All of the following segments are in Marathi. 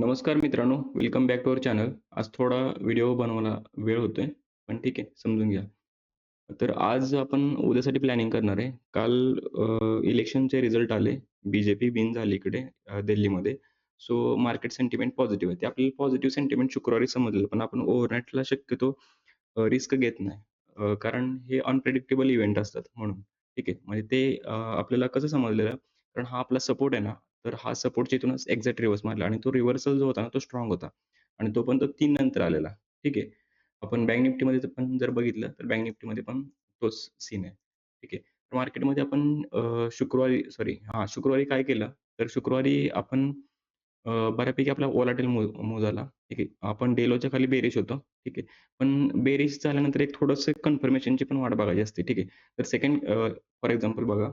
नमस्कार मित्रांनो, welcome back to our channel. आज थोडा व्हिडिओ बनवायला वेळ होतोय, पण ठीक आहे समजून घ्या. तर आज आपण उद्यासाठी प्लॅनिंग करणार आहे. काल इलेक्शनचे रिझल्ट आले. बी-जे-पी विन झाली इकडे दिल्लीमध्ये. सो मार्केट सेंटिमेंट पॉझिटिव्ह आहे. ते आपल्याला पॉझिटिव्ह सेंटिमेंट शुक्रवारी समजलं, पण आपण ओव्हरनाईटला शक्यतो रिस्क घेत नाही. कारण हे अनप्रेडिक्टेबल इव्हेंट असतात म्हणून. ठीक आहे. म्हणजे ते आपल्याला कसं समजलेलं, कारण हा आपला सपोर्ट आहे ना, तर हा सपोर्टच्या इथूनच एक्झॅक्ट रिव्हर्स मारला आणि तो रिव्हर्सल जो होता ना, तो स्ट्रॉंग होता आणि तो पण तो तीन नंतर आलेला. ठीक आहे. आपण बँक निफ्टीमध्ये पण जर बघितलं, तर बँक निफ्टीमध्ये पण तोच सीन आहे. ठीक आहे. तर मार्केटमध्ये आपण शुक्रवारी सॉरी हां, शुक्रवारी काय केलं, तर शुक्रवारी आपण बऱ्यापैकी आपला ओलाटेल मूव झाला. ठीक आहे. आपण डेलोच्या खाली बेरिश होतो. ठीक आहे. पण बेरिश झाल्यानंतर एक थोडंसं कन्फर्मेशनची पण वाट बघायची असते. ठीक आहे. तर सेकंड फॉर एक्झाम्पल बघा,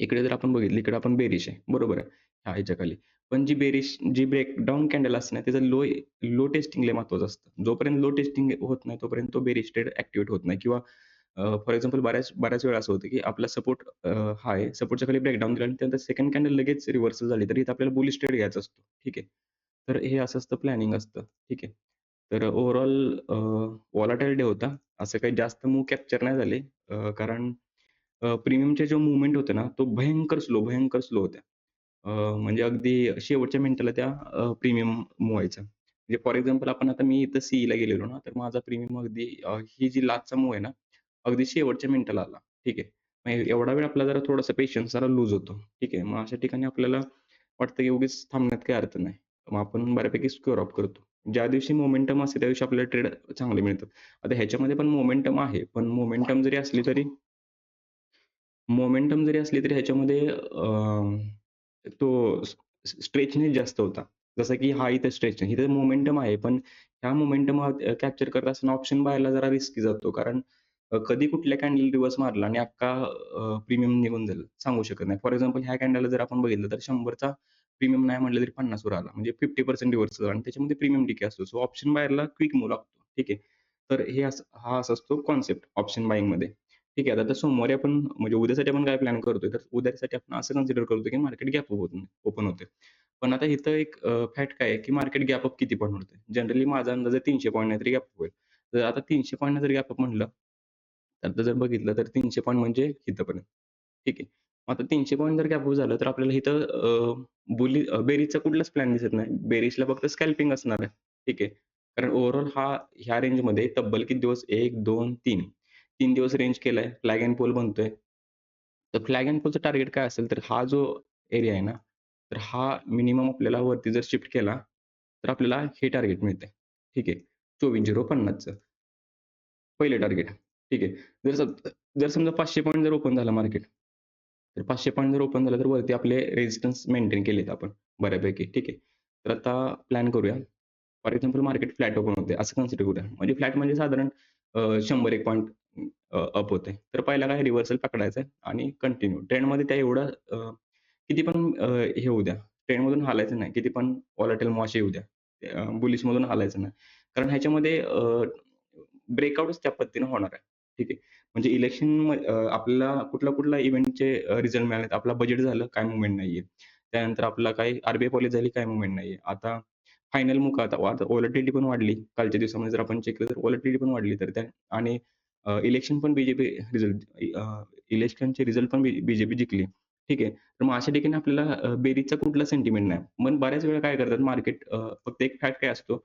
इकडे जर आपण बघितलं, इकडे आपण बेरिश आहे. बरोबर आहे. ह्या ह्याच्या खाली. पण जी बेरिश जी ब्रेकडाऊन कॅन्डल असते ना, त्याचं लो लो टेस्टिंग लय महत्त्वाचं असतं. जोपर्यंत लो टेस्टिंग होत नाही, तोपर्यंत तो बेरिश ट्रेड ॲक्टिव्हेट होत नाही किंवा फॉर एक्झाम्पल बऱ्याच बऱ्याच वेळा असं होतं, की आपला सपोर्ट हाय हा आहे. सपोर्टच्या खाली ब्रेकडाऊन दिला आणि त्यानंतर सेकंड कॅन्डल लगेच रिव्हर्सल झाली, तर इथं आपल्याला बुलिश ट्रेड घ्यायचा असतो. ठीक आहे. तर हे असं असतं प्लॅनिंग असतं. ठीक आहे. तर ओव्हरऑल वॉलाटाईल डे होता. असं काही जास्त मूव कॅप्चर नाही झाले. कारण प्रीमियमच्या प्रीमियमचे जो मुवमेंट होते ना, तो भयंकर स्लो, भयंकर स्लो होत्या. म्हणजे अगदी शेवटच्या मिनिटाला त्या प्रीमियम मुवायचा म्हणजे फॉर एक्झाम्पल आपण आता मी इथं सीईला गेलेलो ना, तर माझा प्रीमियम अगदी ही जी लास्टचा मूव आहे ना, अगदी शेवटच्या मिनिटाला आला. ठीक आहे. मग एवढा वेळ आपला जरा थोडासा पेशन्स जरा लूज होतो. ठीक आहे. मग अशा ठिकाणी आपल्याला वाटतं की उगीच थांबण्यात काही अर्थ नाही. मग आपण बऱ्यापैकी स्क्युअर ऑफ करतो. ज्या दिवशी मोमेंटम असते त्या दिवशी आपल्याला ट्रेड चांगले मिळतात. आता ह्याच्यामध्ये पण मोमेंटम आहे. पण मोमेंटम जरी असली तरी मोमेंटम जरी असली तरी ह्याच्यामध्ये तो स्ट्रेचनेस जास्त होता. जसं की हा इथं स्ट्रेचनेस, इथे मोमेंटम आहे. पण ह्या मोमेंटम कॅप्चर करत असताना ऑप्शन बायला जरा रिस्की जातो. कारण अ, कधी कुठल्या कॅन्डल रिव्हर्स मारला आणि अख्खा प्रीमियम निघून जाईल, सांगू शकत नाही. फॉर एक्झाम्पल ह्या कॅन्डलला जर आपण बघितलं तर 100चा प्रीमियम नाही म्हटलं तरी 50 वर आला. म्हणजे 50% रिव्हर्सल आणि त्याच्यामध्ये प्रीमियम डिके असतो. सो ऑप्शन बायरला क्विक मूव्ह लागतो. ठीक आहे. तर हे असं हा असा असतो कॉन्सेप्ट ऑप्शन बायिंगमध्ये. ठीक आहे. आता सोमवारी आपण म्हणजे उद्यासाठी आपण काय प्लॅन करतोय, तर उद्यासाठी आपण असं कन्सिडर करतो की मार्केट गॅप होत नाही ओपन होते. पण आता इथं एक फॅक्ट काय आहे, की मार्केट गॅप अप किती पॉइंट होते. जनरली माझा अंदाज आहे 300 पॉइंट नाहीतरी गॅप होईल. तर आता तीनशे पॉईंट जर गॅप अप तर जर बघितलं तर तीनशे पॉईंट म्हणजे इथंपर्यंत ठीक आहे. आता तीनशे पॉईंट जर गॅप झालं, तर आपल्याला इथं बुली बेरीजचा कुठलाच प्लॅन दिसत नाही. बेरीजला फक्त स्कॅल्पिंग असणार आहे. ठीक आहे. कारण ओव्हरऑल हा ह्या रेंजमध्ये तब्बल किती दिवस 1, 2, 3 तीन दिवस रेंज केलाय. फ्लॅग अँड पोल बनतोय. तर फ्लॅग अँड पोलचं टार्गेट काय असेल, तर हा जो एरिया आहे ना, तर हा मिनिमम आपल्याला वरती जर शिफ्ट केला, तर आपल्याला हे टार्गेट मिळते ठीक आहे. चोवीस झिरो पन्नासचं पहिले टार्गेट. ठीक आहे. जर जर समजा पाचशे पॉईंट जर ओपन झालं मार्केट, तर पाचशे पॉईंट जर ओपन झालं, तर वरती आपले रेजिस्टन्स मेंटेन केलेत आपण बऱ्यापैकी. ठीक आहे. तर आता प्लॅन करूया. For example market flat open होते असं कन्सिडर करूया. म्हणजे फ्लॅट म्हणजे साधारण शंभर एक पॉईंट अप होते. तर पहिला काय रिव्हर्सल पकडायचं आहे आणि कंटिन्यू. ट्रेंडमध्ये त्या एवढं किती पण हे होऊ द्या. ट्रेंडमधून हालायचं नाही. किती पण व्हॉलॅटाइल मॉश येऊ द्या. बुलिशमधून हालायचं नाही. कारण ह्याच्यामध्ये ब्रेकआउटच त्या पद्धतीने होणार आहे. ठीक आहे. म्हणजे इलेक्शन आपल्याला कुठला-कुठला इव्हेंटचे रिझल्ट मिळाले आपला बजेट झालं, काय मुवमेंट नाहीये. त्यानंतर आपला काही आरबीआय पॉलिसी झाली, काय मुवमेंट नाहीये. आता फायनल मुका आता आता पण वाढली. कालच्या दिवसामध्ये जर आपण चेक केलं तर व्हॉलॅटिलिटी पण वाढली. तर त्या आणि इलेक्शन पण बीजेपी रिझल्ट इलेक्शनचे रिझल्ट पण बीजेपी जिंकली. ठीक आहे. तर मग अशा ठिकाणी आपल्याला बेरीजचा कुठला सेंटिमेंट नाही. मग बऱ्याच वेळा काय करतात मार्केट फक्त एक फॅक्ट काय असतो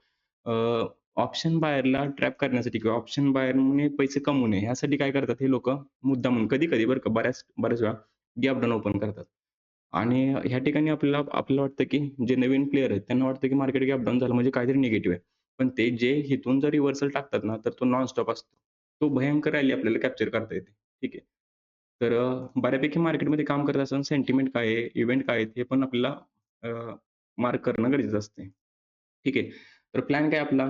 ऑप्शन बायरला ट्रॅप करण्यासाठी किंवा ऑप्शन बायरने पैसे कमवू नये यासाठी काय करतात हे लोक मुद्दा म्हणून कधी-कधी बरं का बऱ्याच बऱ्याच वेळा गॅप डाऊन ओपन करतात. आणि ह्या ठिकाणी आपल्याला आपल्याला वाटतं, की जे नवीन प्लेयर आहेत त्यांना वाटतं, की मार्केट गॅप डाऊन झालं म्हणजे काहीतरी निगेटिव्ह आहे. पण ते जे हिथून जर रिव्हर्सल टाकतात ना, तर तो नॉन स्टॉप असतो. तो भयंकर रॅली आपल्याला कॅप्चर करता येते. ठीक आहे. तर बऱ्यापैकी मार्केटमध्ये काम करत असताना सेंटिमेंट काय आहे, इव्हेंट काय आहेत हे पण आपल्याला मार्क करणं गरजेचं असते. ठीक आहे. तर प्लॅन काय आपला,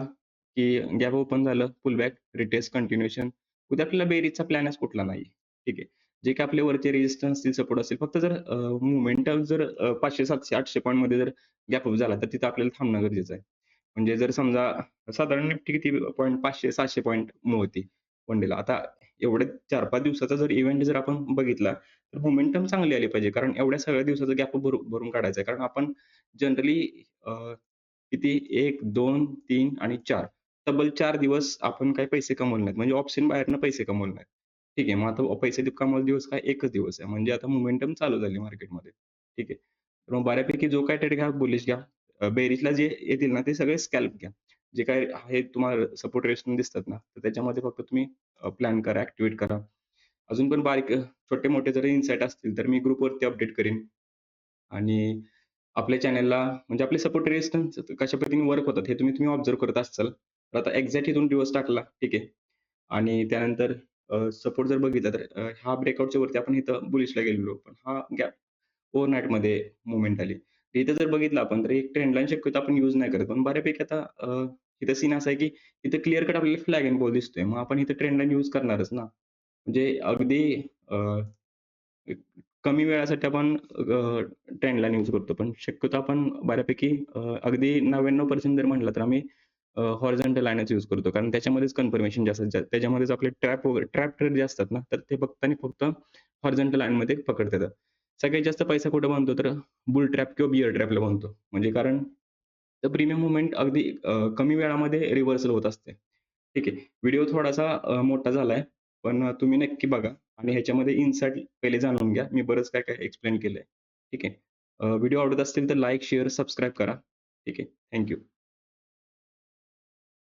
की गॅप ओपन झालं, पुलबॅक, रिटेस्ट, कंटिन्युएशन उद्या आपल्याला बेरीजचा प्लॅनच कुठला नाही ठीक आहे. जे काही आपले वरचे रेझिस्टन्स सपोर्ट असेल. फक्त जर अ, जर पाचशे सातशे आठशे पॉईंटमध्ये जर गॅप अप झाला, तर तिथं आपल्याला थांबणं गरजेचं आहे. म्हणजे जर समजा साधारण निफ्टी किती पॉइंट 500-700 पॉइंट मूव्ह होती वन डेला. आता एवढे 4-5 दिवसाचा जर इव्हेंट जर आपण बघितला, तर मोमेंटम चांगली आली पाहिजे. कारण एवढ्या सगळ्या दिवसाचा गॅप भरून काढायचा आहे. कारण आपण जनरली किती 1, 2, 3 आणि चार तब्बल चार दिवस आपण काही पैसे कमवले नाहीत. म्हणजे ऑप्शन बाहेरनं पैसे कमवले नाहीत. ठीक आहे. मग आता पैसे कमवले दिवस काय एकच दिवस आहे. म्हणजे आता मोमेंटम चालू झाली मार्केटमध्ये. ठीक आहे. तर मग बऱ्यापैकी जो काय ट्रेड घ्या, बुलिश घ्या. बेरीजला जे येतील ना, ते सगळे स्कॅल्प घ्या. जे काही आहे तुम्हाला सपोर्ट रेजिस्टन्स दिसतात ना, तर त्याच्यामध्ये फक्त तुम्ही प्लॅन करा, ऍक्टिव्हेट करा. अजून पण बारीक छोटे-मोठे जरी इन्साईट असतील, तर मी ग्रुपवरती अपडेट करीन. आणि आपल्या चॅनलला म्हणजे आपले सपोर्ट रेजिस्टन्स कशा पद्धतीने वर्क होतात, हे तुम्ही तुम्ही ऑब्झर्व्ह करत असाल. तर आता एक्झॅक्ट इथून दिवस टाकला, ठीक आहे. आणि त्यानंतर सपोर्ट जर बघितला, तर हा ब्रेकआउटच्या वरती आपण इथं बुलिशला गेलेलो. पण हा गॅप ओव्हरनाईटमध्ये मुवमेंट आली. इथे जर बघितलं आपण, तर एक ट्रेंड लाईन शक्यतो आपण युज नाही करत. पण बऱ्यापैकी आता इथं सीन असा आहे, की इथे क्लिअर कट आपल्याला फ्लॅग अँड बॉल दिसतोय. मग आपण इथे ट्रेंड लाईन युज करणारच ना. म्हणजे अगदी कमी वेळासाठी आपण ट्रेंड लाईन यूज करतो. पण शक्यतो आपण बऱ्यापैकी अगदी 99% जर म्हटलं, तर आम्ही हॉरिझॉन्टल लाईनच यूज करतो. कारण त्याच्यामध्येच कन्फर्मेशन जास्त त्याच्यामध्येच आपले ट्रॅप वगैरे ट्रॅप ट्रेड जे असतात ना, तर ते फक्त आणि फक्त हॉरिझॉन्टल लाईनमध्ये पकडतात सगळ्यात जास्त पैसा कुठे बनतो, तर बुल ट्रॅप किंवा बिअर ट्रॅपला बनतो. म्हणजे कारण तर प्रीमियम मुवमेंट अगदी कमी वेळामध्ये रिव्हर्सल होत असते. ठीक आहे. व्हिडिओ थोडासा मोठा झालाय, पण तुम्ही नक्की बघा आणि ह्याच्यामध्ये इन्साइट पहिले जाणून घ्या. मी बरंच काय-काय एक्सप्लेन केलंय. ठीक आहे. व्हिडिओ आवडत असतील तर लाईक शेअर, सबस्क्राईब करा. ठीक आहे. Thank you.